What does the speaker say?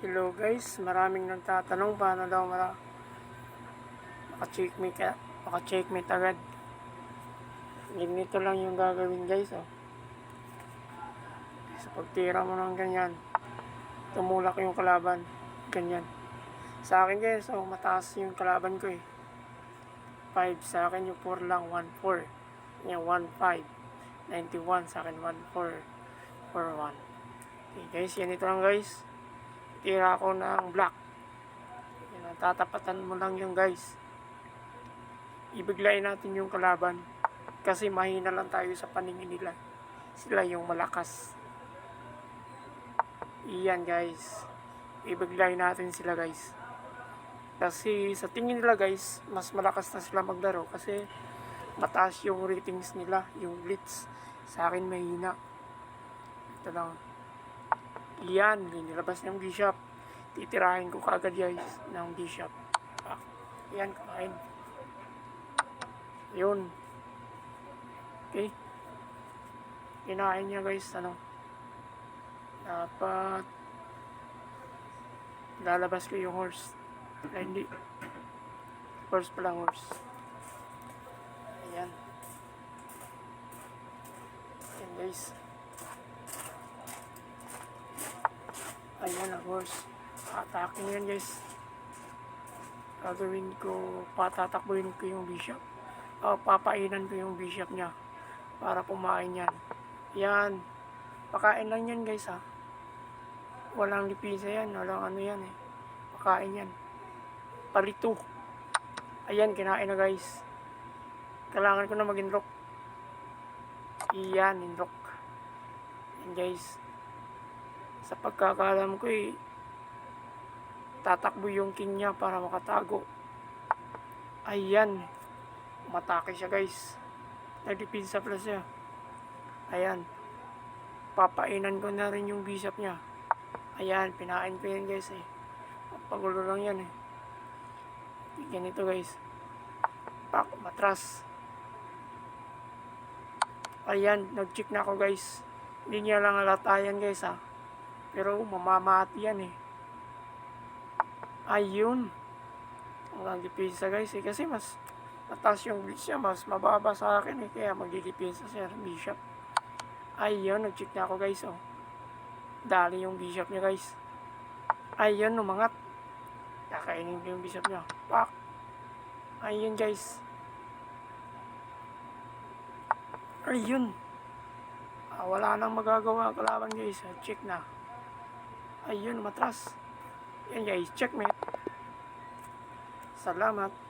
Hello guys, maraming nagtatanong paano daw mara maka-checkmate ka, maka-checkmate agad. Ganito lang yung gagawin guys oh. Sa pagtira mo ng ganyan, tumulak yung kalaban, ganyan. Sa akin guys, oh, mataas yung kalaban ko eh. 5 sa akin yung 4 lang, 1 4. Yung 1 5. 91 sa akin 1 4 4 1. Okay guys, yan ito lang guys tira ko ng black. Yan, tatapatan mo lang yung guys. Ibiglayin natin yung kalaban. Kasi mahina lang tayo sa paningin nila. Sila yung malakas. Iyan guys. Ibiglayin natin sila guys. Kasi sa tingin nila guys, mas malakas na sila maglaro. Kasi mataas yung ratings nila, yung blitz. Sa akin mahina. Ito lang. Yan, nilabas ng bishop. Titirahin ko kaagad guys ng bishop. Ah, yan, kumain. Yun. Okay. Kinain niya guys, ano. Dapat lalabas ko yung horse. Ay, hindi. Horse pala horse. Ayan. Ayan guys. Ayan ang horse. Attacking yan guys. Gagawin ko, patatakbuhin ko yung bishop. O, papainan ko yung bishop niya. Para kumain yan. Yan. Pakain lang yan guys ha. Walang lipisa yan. Walang ano yan eh. Pakain yan. Palito. Ayan, kinain na guys. Kailangan ko na mag-inlock. Iyan, inlock. Yan guys sa pagkakalam ko eh, tatakbo yung king para makatago. Ayan. Matake siya guys. Nagdipinsa pala siya. Ayan. Papainan ko na rin yung bishop niya. Ayan, pinain ko yan guys eh. Pagulo lang yan eh. Ganito guys. Pak, matras. Ayan, nag-check na ako guys. Hindi niya lang halata yan guys ah. Pero mamamati yan eh. Ayun. Ang gipisa guys eh. Kasi mas mataas yung blitz niya. Mas mababa sa akin eh. Kaya magigipisa siya bishop. Ayun. Nag-check na ako guys oh. Dali yung bishop niya guys. Ayun. Umangat. Kakainin ko yung bishop niya. Pak. Ayun guys. Ayun. Ah, wala nang magagawa kalaban guys. Ah, Check na. Ayun, matras. Yan guys, checkmate. Salamat.